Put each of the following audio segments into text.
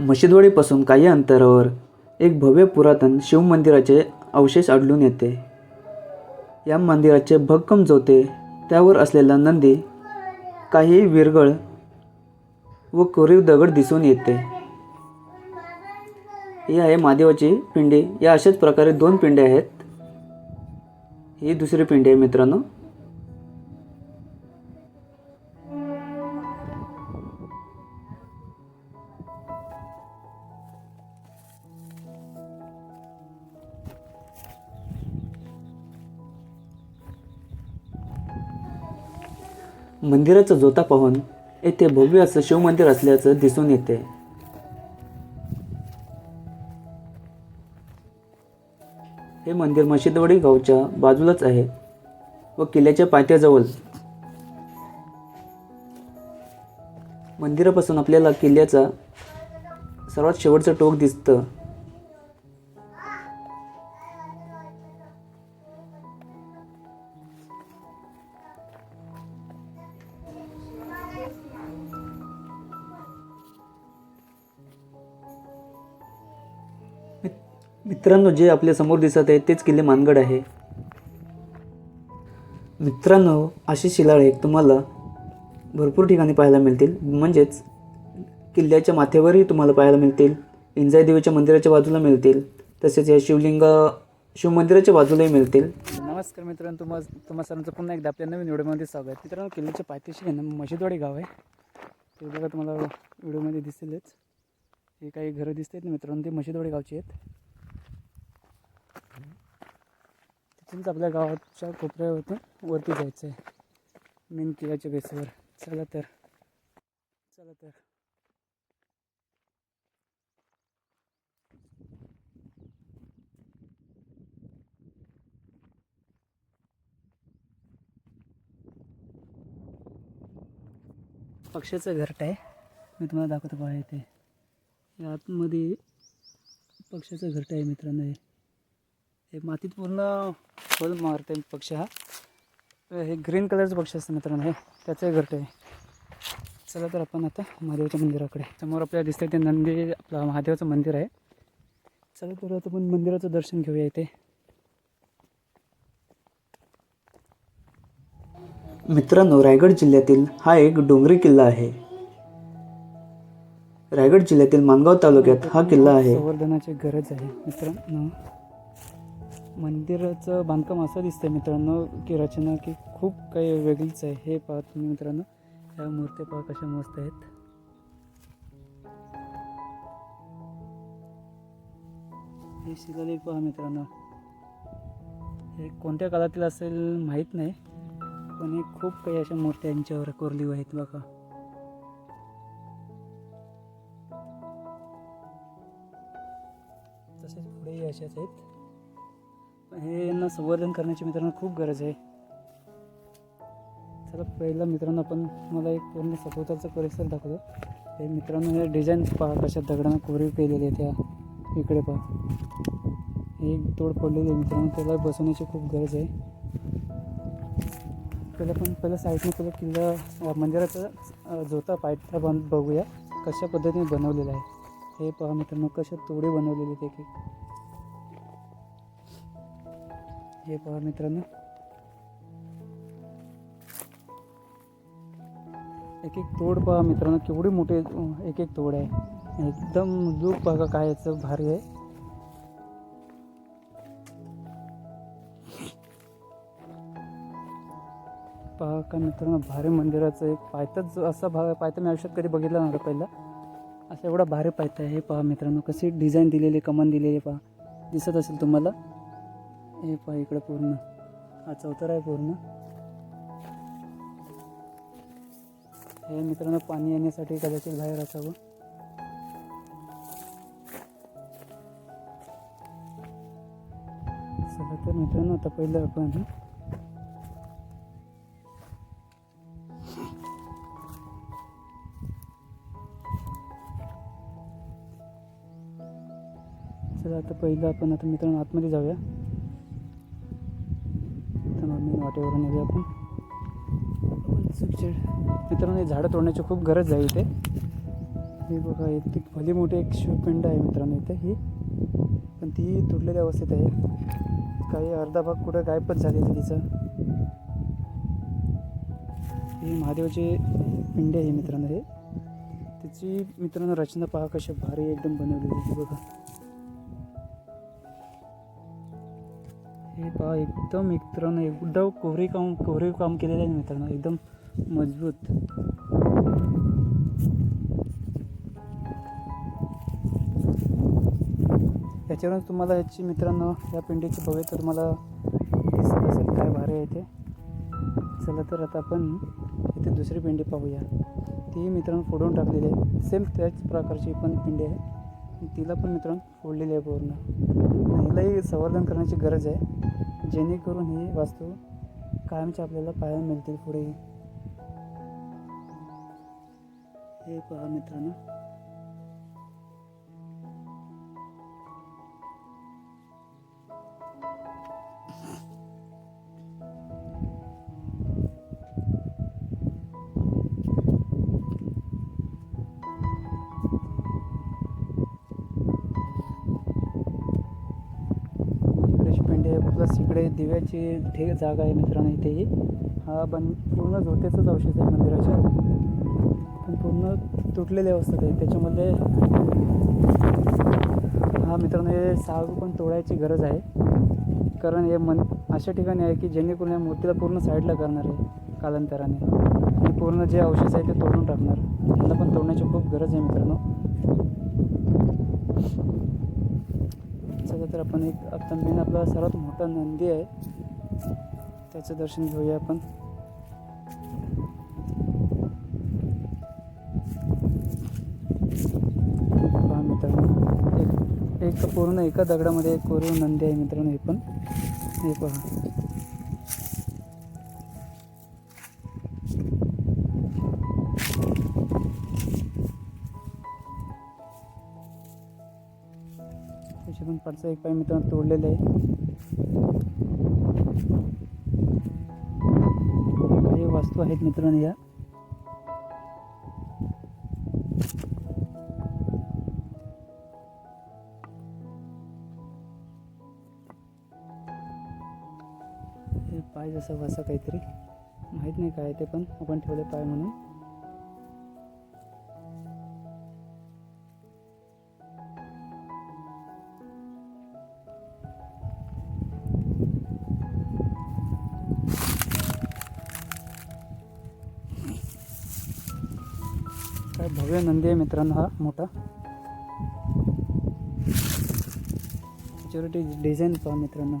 मशिदवाडीपासून काही अंतरावर एक भव्य पुरातन शिवमंदिराचे अवशेष आढळून येते. या मंदिराचे भक्कम जोते त्यावर असलेला नंदी काही विरगळ व कोरीव दगड दिसून येते. ही आहे महादेवाची पिंडी. या अशाच प्रकारे दोन पिंडे आहेत. ही दुसरी पिंडी आहे मित्रांनो. मंदिराचा जोता पाहून येथे भव्य असं शिवमंदिर असल्याचं दिसून येते. हे मंदिर मशिदवाडी गावच्या बाजूलाच आहे व किल्ल्याच्या पायथ्याजवळ. मंदिरापासून आपल्याला किल्ल्याचा सर्वात शेवटचं टोक दिसतं. मित्रांनो जे आपल्यासमोर दिसत आहे तेच किल्ले मानगड आहे. मित्रांनो असे शिलालेख तुम्हाला भरपूर ठिकाणी पाहायला मिळतील. म्हणजेच किल्ल्याच्या माथ्यावरही तुम्हाला पाहायला मिळतील. इंजाई देवीच्या मंदिराच्या बाजूला मिळतील. तसेच या शिवलिंग शिवमंदिराच्या बाजूलाही मिळतील. नमस्कार मित्रांनो तुम्हा तुम्हा सर्वांचं पुन्हा एकदा आपल्या नवीन व्हिडिओमध्ये स्वागत. आहे मित्रांनो किल्ल्याच्या पायथ्याशी आहे ना मशिदवाडी गाव आहे. ते बघा तुम्हाला व्हिडिओमध्ये दिसतीलच हे काही घरं दिसतात ना मित्रांनो ते मशिदवाडी गावची आहेत. तिथूनच आपल्या गावाच्या कोपऱ्यावरतून वरती जायचं आहे. मेन किल्ल्याच्या बेसवर चला तर. चला तर. पक्ष्याचं घरट आहे. मी तुम्हाला दाखवतो पहा इथे. या आतमध्ये पक्ष्याचं घरट आहे मित्रांनो हे मातीत पूर्ण खोल मारते पक्ष हा. हे ग्रीन कलरचं पक्ष असतं मित्रांनो हे. त्याचं घरट आहे. चला तर आपण आता महादेवाच्या मंदिराकडे. समोर आपल्याला दिसतंय ते नंदी आपलं महादेवाचं मंदिर आहे. चला तर आता आपण मंदिराचं दर्शन घेऊया इथे. मित्रांनो रायगड जिल्ह्यातील हा एक डोंगरी किल्ला आहे. रायगड जिल्ह्यातील मानगाव तालुक्यात हा किल्ला आहे. संवर्धनाची गरज आहे मित्रांनो. मंदिराचं बांधकाम असं दिसतंय मित्रांनो की रचना की खूप काही वेगळीच आहे. हे पहा तुम्ही मित्रांनो ह्या मूर्त्या पहा कशा मस्त आहेत. हे शिलालेख पहा मित्रांनो. हे कोणत्या काळातील असेल माहीत नाही पण हे खूप काही अशा मूर्त्या यांच्यावर कोरली आहेत बघा. तसेच पुढेही अशाच आहेत. हे यांना संवर्धन करण्याची मित्रांनो खूप गरज आहे. चला पहिला मित्रांनो आपण मला एक पूर्ण सभोवतालचा परिसर दाखवतो. हे मित्रांनो हे डिझाईन पहा कशा दगडांना कोरीव केलेली आहे त्या इकडे पहा. हे एक तोड पडलेली आहे मित्रांनो त्याला बसवण्याची खूप गरज आहे. पहिला पण पहिलं साईडने पहिला किल्ला मंदिराचा अं, जोता पायथा बांध बघूया कशा पद्धतीने बनवलेला आहे. हे पहा मित्रांनो कशा तोडे बनवलेले आहेत एक एक हे पहा मित्रांनो. एक एक तोड पहा मित्रांनो केवढे मोठे एक एक तोड आहे. एकदम लूक बघा काय याचं भारी आहे. पहा का मित्रांनो भारी मंदिराचं एक पायथाच असा भाग पायथा मी आयुष्यात कधी बघितला नव्हता पहिला. असा एवढा भारी पायथा आहे हे पहा मित्रांनो कशी डिझाईन दिलेली आहे, कमान दिलेली आहे पहा. दिसत असेल तुम्हाला. हे पहा इकडं पूर्ण. हा चौथरा आहे पूर्ण. हे मित्रांनो पाणी येण्यासाठी कदाचित बाहेर असावं. चला तर मित्रांनो आता पहिलं आपण चला आता पहिलं आपण आता मित्रांनो आतमध्ये जाऊया. वाटेवरून येऊया आपण. मित्रांनो हे झाडं तोडण्याची खूप गरज आहे इथे. हे बघा इतकी भली मोठी एक शिवपिंड आहे मित्रांनो इथे ही. पण ती तुटलेल्या अवस्थेत आहे. काही अर्धा भाग कुठं गायबच झालेलं तिचं. ही महादेवाची पिंड आहे मित्रांनो हे. त्याची मित्रांनो रचना पहा कशी भारी एकदम बनवलेली बघा. हे पहा एकदम मित्रांनो एकदम कोवरी काम कोरीव काम केलेलं आहे मित्रांनो एकदम मजबूत. याच्यावरून तुम्हाला याची मित्रांनो या पिंडीची बघे तर तुम्हाला दिसत असेल काय भारी आहे ते. चला तर आता आपण इथे दुसरी पिंडी पाहूया. ती मित्रांनो फोडून टाकलेली आहे. सेम त्याच प्रकारची पण पिंडी आहे. तिला पण मित्रांनो फोडलेली आहे पूर्ण. हिलाही संवर्धन करण्याची गरज आहे. जेणेकरून ही वास्तू कायमच्या आपल्याला पाहायला मिळतील पुढे हे पहा मित्रांनो. प्लस इकडे दिव्याची ठे जागा आहे मित्रांनो इथेही हा. बन पूर्ण झोतेचंच अवशेष आहे मंदिराच्या. पण पूर्ण तुटलेल्या अवस्थेत आहे त्याच्यामध्ये हा मित्रांनो हे साग पण तोडायची गरज आहे. कारण हे मन अशा ठिकाणी आहे की जेणेकरून या मूर्तीला पूर्ण साईडला करणार आहे कालांतराने. आणि पूर्ण जे अवशेष आहे ते तोडून टाकणार. त्यांना पण तोडण्याची खूप गरज आहे मित्रांनो. चला तर आपण एक आता मेन आपला सर्वात मोठा नंदी आहे. त्याचं दर्शन घेऊया आपण. पहा मित्रांनो एक एक पूर्ण एका दगडामध्ये एक कोरीव नंदी आहे मित्रांनो हे पण. हे पहा. त्याचे एक पाय मित्रांनो तोडलेलं आहे. काही वस्तू आहेत मित्रांनो या. हे पाय जसं वसा काहीतरी. माहीत नाही काय ते पण आपण ठेवले पाय म्हणून. भव्य नंदी आहे मित्रांनो हा मोठा. त्याच्यावरती डिझाईन पहा मित्रांनो.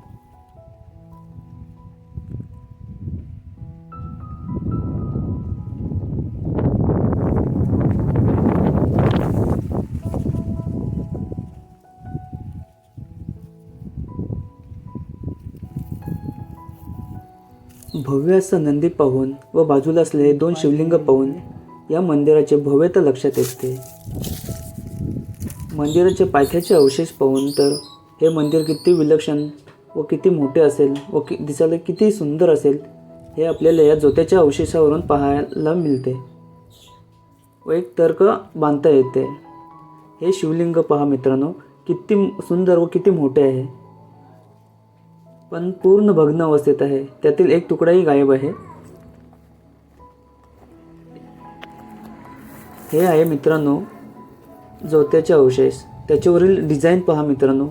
भव्य असं नंदी पाहून व बाजूला असलेले दोन शिवलिंग पाहून या मंदिराचे भव्यता लक्षात येते. मंदिराचे पायथ्याचे अवशेष पाहून तर हे मंदिर किती विलक्षण व किती मोठे असेल व कि दिसायला किती सुंदर असेल हे आपल्याला या जोत्याच्या अवशेषावरून पाहायला मिळते. व एक तर्क बांधता येते. हे शिवलिंग पहा मित्रांनो किती सुंदर व किती मोठे आहे. पण पूर्ण भग्न अवस्थेत आहे. त्यातील एक तुकडाही गायब आहे. हे आहे मित्रांनो जोत्याचे अवशेष. त्याच्यावरील डिझाईन पहा मित्रांनो.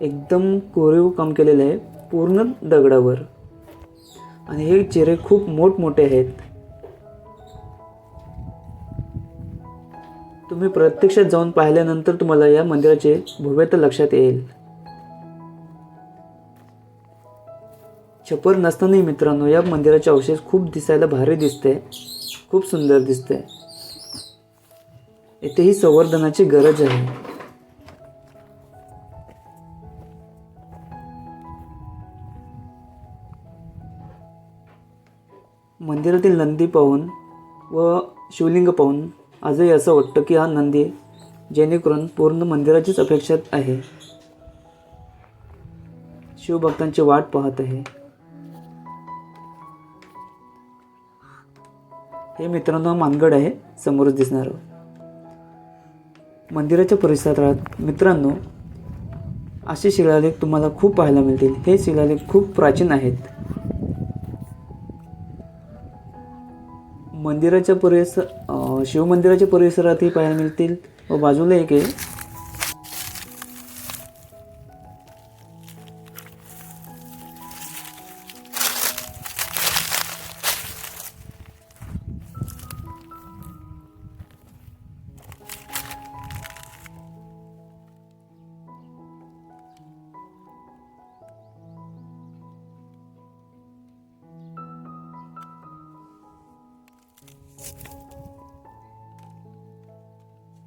एकदम कोरीव काम केलेलं आहे. पूर्ण दगडावर. आणि हे चेहरे खूप मोठमोठे आहेत. तुम्ही प्रत्यक्षात जाऊन पाहिल्यानंतर तुम्हाला या मंदिराचे भव्यता लक्षात येईल. छपर नसतानाही मित्रांनो या मंदिराचे अवशेष खूप दिसायला भारी दिसते खूप सुंदर दिसते येथेही संवर्धनाची गरज आहे. मंदिरातील नंदी पाहून व शिवलिंग पाहून आजही असं वाटतं की हा नंदी जेणेकरून पूर्ण मंदिराचीच अपेक्षा आहे. शिवभक्तांची वाट पाहत आहे. हे मित्रांनो मानगड आहे. समोरच दिसणारं मंदिराच्या परिसरात मित्रांनो असे शिलालेख तुम्हाला खूप पाहायला मिळतील. हे शिलालेख खूप प्राचीन आहेत. मंदिराच्या परिसर शिवमंदिराच्या परिसरातही पाहायला मिळतील. व बाजूला एक आहे.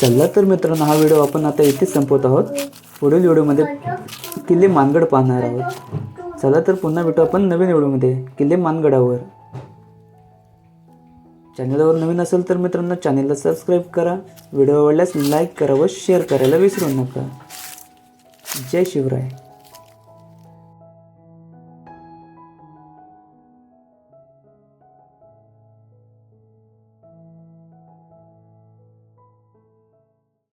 चला तर मित्रांनो हा व्हिडिओ आपण आता इथेच संपवत आहोत. पुढील व्हिडिओमध्ये किल्ले मानगड पाहणार आहोत. चला तर पुन्हा भेटू आपण नवीन व्हिडिओमध्ये किल्ले मानगडावर. चॅनलवर नवीन असेल तर मित्रांनो चॅनलला सबस्क्राईब करा. व्हिडिओ आवडल्यास लाईक करा व शेअर करायला विसरू नका. जय शिवराय.